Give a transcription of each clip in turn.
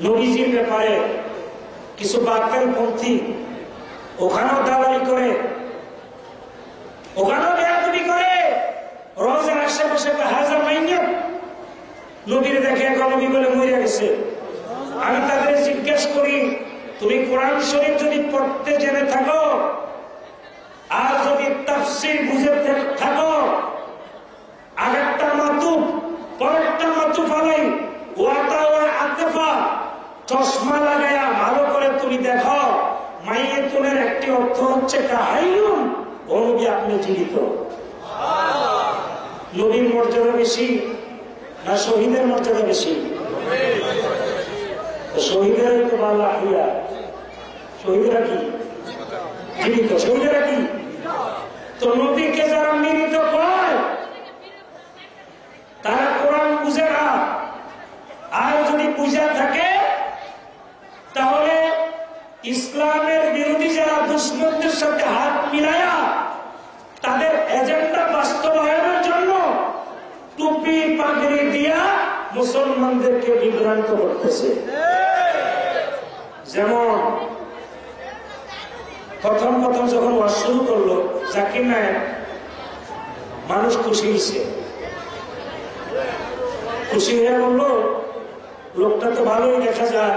নবীজির ব্যাপারে কিছু বাক্যের পন্থী ওখানেও দালালি করে, ওখানেও বেয়াদবি করে। রোজের আশেপাশে হাজার মাইন্য নবীর দেখে এখন নবী বলে মরে গেছে। আমি তাদের জিজ্ঞেস করি, তুমি কোরআন শরীফ যদি পড়তে জেনে থাকো, আর যদি তাফসির বুঝে চশমা লাগায়া ভালো করে তুমি দেখো, মাইয়ে তুলের একটি অর্থ হচ্ছে নবী আপনি জীবিত। নবীর মর্যাদা বেশি না শহীদের মর্যাদা বেশি? শহীদের তো বাংলা হইয়া, শহীদরা কি? জীবিত। কি? তো নবীকে যারা মিলিত কয় তারা কোরআন বুঝে না। আর যদি বুঝা থাকে ইসলামের বিরোধী যারা দুশ্মনদের সাথে হাত মিলায়া তাদের এজেন্ডা বাস্তবায়নের জন্য টুপি, পাগড়ি দিয়া মুসলমানদেরকে বিভ্রান্ত করতেছে। যেমন প্রথম প্রথম যখন ওয়াজ শুরু করল জাকির নায়ক মানুষ খুশি হয়েছে। খুশি হয়ে বলল, লোকটা তো ভালোই দেখা যায়।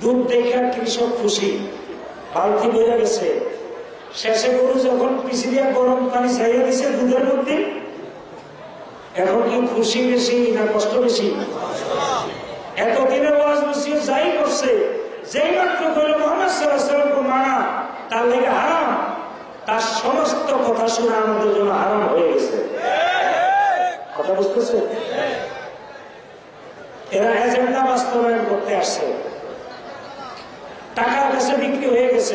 দুধ দেখে কৃষক খুশি। বালতি বেড়ে গেছে। শেষে গরু যখন পিছি দিয়ে গরম পানি ছাইয়ে দিছে দুধের মধ্যে, এখন কি খুশি বেশি না কষ্ট বেশি। এতদিনে ওয়াজ মসজিদ যাই করছে, যেই মাত্র কইল মোহাম্মদ মানা, তার লেগে হারাম। তার সমস্ত কথা শুনে আমাদের জন্য হারাম হয়ে গেছে। কথা বুঝতেছে এরা এজেন্ডা বাস্তবায়ন করতে আসছে। টাকার কাছে বিক্রি হয়ে গেছে